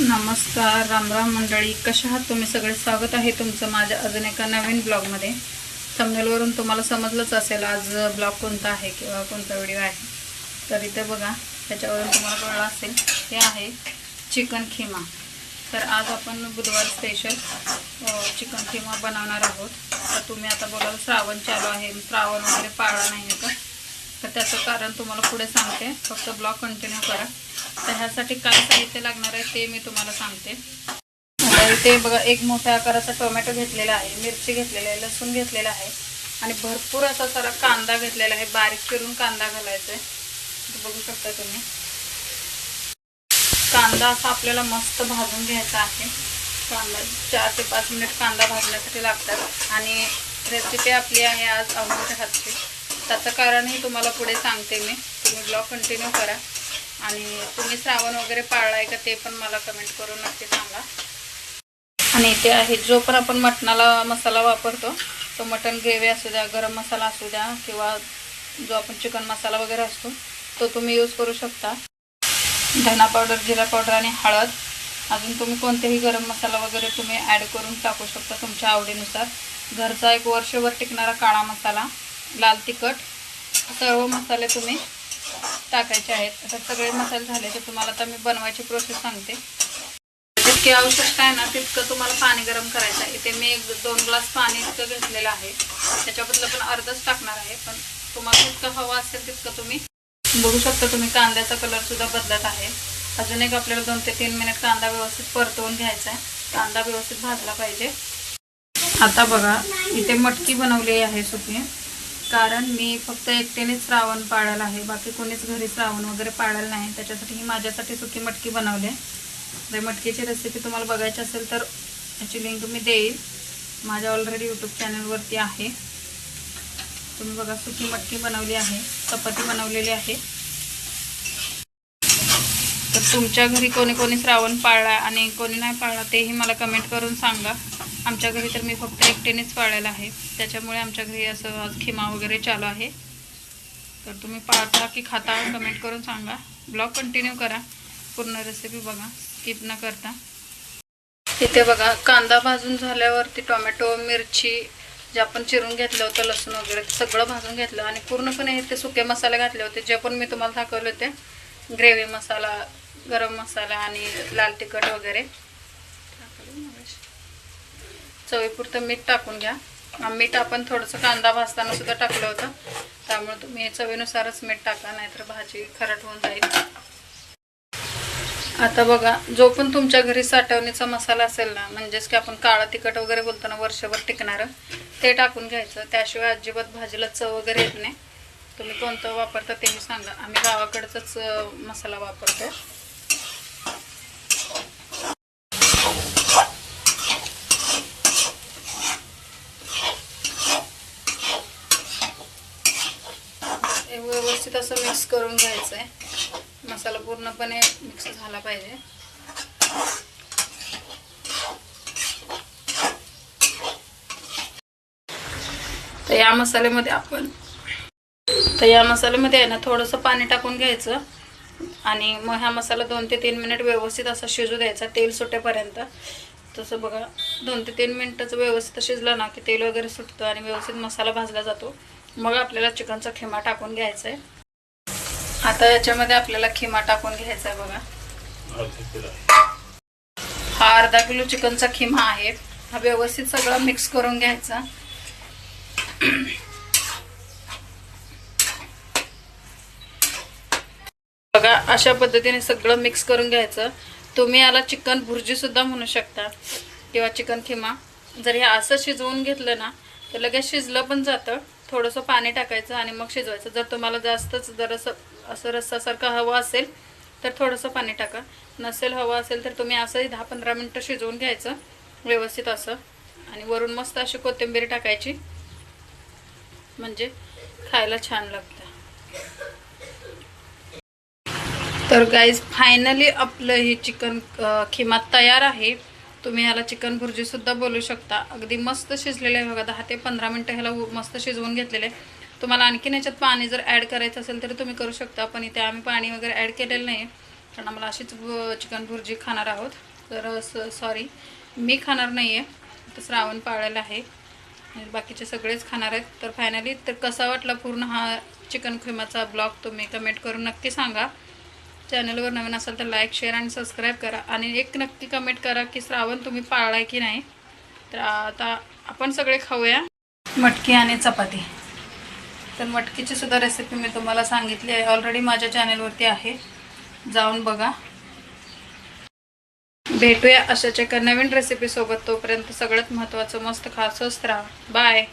नमस्कार रामराम मंडळी. कशा आहात तुम्ही? सगळे स्वागत आहे तुमचं माझ्या अजून एका नवीन ब्लॉगमध्ये. थंबनेलवरून तुम्हाला समजलंच असेल आज ब्लॉग कोणता आहे किंवा कोणता व्हिडिओ आहे. तर इथे बघा त्याच्यावरून तुम्हाला कळलं असेल हे आहे चिकन खिमा. तर आज आपण बुधवार स्पेशल चिकन खिमा बनवणार आहोत. तर तुम्ही आता बोलाल श्रावण चालू आहे. श्रावण वगैरे पाळला नाही का? तर त्याचं कारण तुम्हाला पुढे सांगते. फक्त ब्लॉग कंटिन्यू करा. तर ह्यासाठी काय साहित्य लागणार आहे ते मी तुम्हाला सांगते. आता इथे बघा एक मोठ्या आकाराचा टोमॅटो घेतलेला आहे मिरची घेतलेली आहे लसूण घेतलेला आहे आणि भरपूर असा सारा कांदा घेतलेला आहे. बारीक चिरून कांदा घालायचा आहे बघू शकता तुम्ही. कांदा असा आपल्याला मस्त भाजून घ्यायचा आहे. कांदा चार ते पाच मिनिट कांदा भाजण्यासाठी लागतात. आणि रेसिपी आपली आहे आज अमोलच्या हातची. त्याचं कारणही तुम्हाला पुढे सांगते मी. तुम्ही ब्लॉग कंटिन्यू करा. आणि तुम्ही श्रावण वगैरे पाळलाय का ते पण मला कमेंट करून नक्की सांगा. आणि इथे आहे जो पण आपण मटणाला मसाला वापरतो तो मटण ग्रेव्ही असू द्या गरम मसाला असू द्या किंवा जो आपण चिकन मसाला वगैरे असतो तो तुम्ही यूज करू शकता. धना पावडर जिरा पावडर आणि हळद. अजून तुम्ही कोणतेही गरम मसाला वगैरे तुम्ही ॲड करून टाकू शकता तुमच्या आवडीनुसार. घरचा एक वर्षभर टिकणारा काळा मसाला. लाल तिखट सर्व मसाले तुम्ही टाकायचे आहेत. आता सगळे मसाले झाले तर तुम्हाला आता मी बनवायची प्रोसेस सांगते. जितकी आवश्यकता आहे ना तितकं तुम्हाला पाणी गरम करायचं आहे. इथे मी एक दोन ग्लास पाणी इतकं घेतलेलं आहे. त्याच्याबद्दल पण अर्धच टाकणार आहे पण तुम्हाला जितकं हवं असेल तितकं तुम्ही बघू शकता तुम्ही. कांद्याचा कलर सुद्धा बदलत आहे. अजून एक आपल्याला दोन ते तीन मिनिट कांदा व्यवस्थित परतवून घ्यायचा आहे. कांदा व्यवस्थित भाजला पाहिजे. आता बघा इथे मटकी बनवली आहे सुकी. कारण मी फक्त एकट्यानेच श्रावण पाळायला आहे. बाकी कोणीच घरी श्रावण वगैरे पाळायला नाही. त्याच्यासाठी ही माझ्यासाठी सुकी मटकी बनवली आहे. जर मटकीची रेसिपी तुम्हाला बघायची असेल तर याची लिंक मी देईल माझ्या ऑलरेडी यूट्यूब चॅनलवरती आहे. तुम्ही बघा सुकी मटकी बनवली आहे. चपाती बनवलेली आहे. तर तुमच्या घरी कोणी कोणी श्रावण पाळला आणि कोणी नाही पाळला तेही मला कमेंट करून सांगा. आमच्या घरी तर मी फक्त एकटीनेच पाळलेलं आहे. त्याच्यामुळे आमच्या घरी असं आज खिमा वगैरे चालू आहे. तर तुम्ही पाळता की खाता कमेंट करून सांगा. ब्लॉग कंटिन्यू करा. पूर्ण रेसिपी बघा. स्किप न करता. इथे बघा कांदा भाजून झाल्यावरती टोमॅटो मिरची जे आपण चिरून घेतलं होतं लसूण वगैरे सगळं भाजून घेतलं आणि पूर्णपणे ते सुके मसाले घातले होते. जे पण मी तुम्हाला दाखवले होते ग्रेव्ही मसाला गरम मसाला आणि लाल तिखट वगैरे. चवीपुरतं मीठ टाकून घ्या. मीठ आपण थोडंसं कांदा भाजताना सुद्धा टाकलं होतं. त्यामुळे तुम्ही चवीनुसारच मीठ टाका नाहीतर भाजी खरट होऊन जाईल. आता बघा जो पण तुमच्या घरी साठवणीचा मसाला असेल ना म्हणजेच की आपण काळा तिखट वगैरे बोलतो ना वर्षभर टिकणारं ते टाकून घ्यायचं. त्याशिवाय अजिबात भाजीला चव वगैरे येत नाही. तुम्ही कोणतं वापरता तेही सांगा. आम्ही गावाकडचाच मसाला वापरतो हे व्यवस्थित असं मिक्स करून घ्यायचं आहे मसाला पूर्णपणे मिक्स झाला पाहिजे. तर या मसाल्यामध्ये आपण तर या मसाल्यामध्ये आहे ना थोडंसं पाणी टाकून घ्यायचं. आणि मग हा मसाला दोन ते तीन मिनिट व्यवस्थित असा शिजू द्यायचा तेल सुटेपर्यंत. तसं बघा दोन ते तीन मिनटाचं व्यवस्थित शिजलं ना की तेल वगैरे सुटतं आणि व्यवस्थित मसाला भाजला जातो. मग आपल्याला चिकनचा खिमा टाकून घ्यायचा आहे आता याच्यामध्ये आपल्याला खिमा टाकून घ्यायचा आहे बघा. हा अर्धा किलो चिकनचा खिमा आहे. हा व्यवस्थित सगळा मिक्स करून घ्यायचा. बघा अशा पद्धतीने सगळं मिक्स करून घ्यायचं. तुम्ही याला चिकन भुर्जी सुद्धा म्हणू शकता किंवा चिकन खिमा. जर हे असं शिजवून घेतलं ना तर लगेच शिजलं पण जातं. थोडंसं पाणी टाकायचं आणि मग शिजवायचं. जर तुम्हाला जास्तच जर असं असं रस्सासारखं हवं असेल तर थोडंसं पाणी टाका. नसेल हवं असेल तर तुम्ही असंही दहा पंधरा मिनटं शिजवून घ्यायचं व्यवस्थित असं. आणि वरून मस्त अशी कोथिंबीर टाकायची. म्हणजे खायला छान लागतं. तर गाईज फायनली आपलं हे चिकन खिमा तयार आहे. तुम्ही ह्याला चिकन भुर्जी सुद्धा बोलू शकता. अगदी मस्त शिजलेलं आहे बघा दहा ते पंधरा मिनटं ह्याला उ- मस्त शिजवून घेतलेले आहे. तुम्हाला आणखीन याच्यात पाणी जर ॲड करायचं असेल तर तुम्ही करू शकता पण इथे आम्ही पाणी वगैरे ॲड केलेलं नाही कारण आम्हाला अशीच चिकन भुर्जी खाणार आहोत. तर सॉरी मी खाणार नाही आहे तर श्रावण पाळलेलं आहे. बाकीचे सगळेच खाणार आहेत. तर फायनली तर कसा वाटला पूर्ण हा चिकन खुर्माचा ब्लॉग तुम्ही कमेंट करून नक्की सांगा. चॅनलवर नवीन असाल तर लाईक शेअर आणि सबस्क्राईब करा. आणि एक नक्की कमेंट करा की श्रावण तुम्ही पाळलाय की नाही. तर आता आपण सगळे खाऊया. मटकी आणि चपाती. तर मटकीची सुद्धा रेसिपी मी तुम्हाला सांगितली आहे. ऑलरेडी माझ्या चॅनलवरती आहे. जाऊन बघा. भेटूया अशाच एका नवीन रेसिपीसोबत तोपर्यंत सगळ्यात महत्त्वाचं मस्त खासच राहा. बाय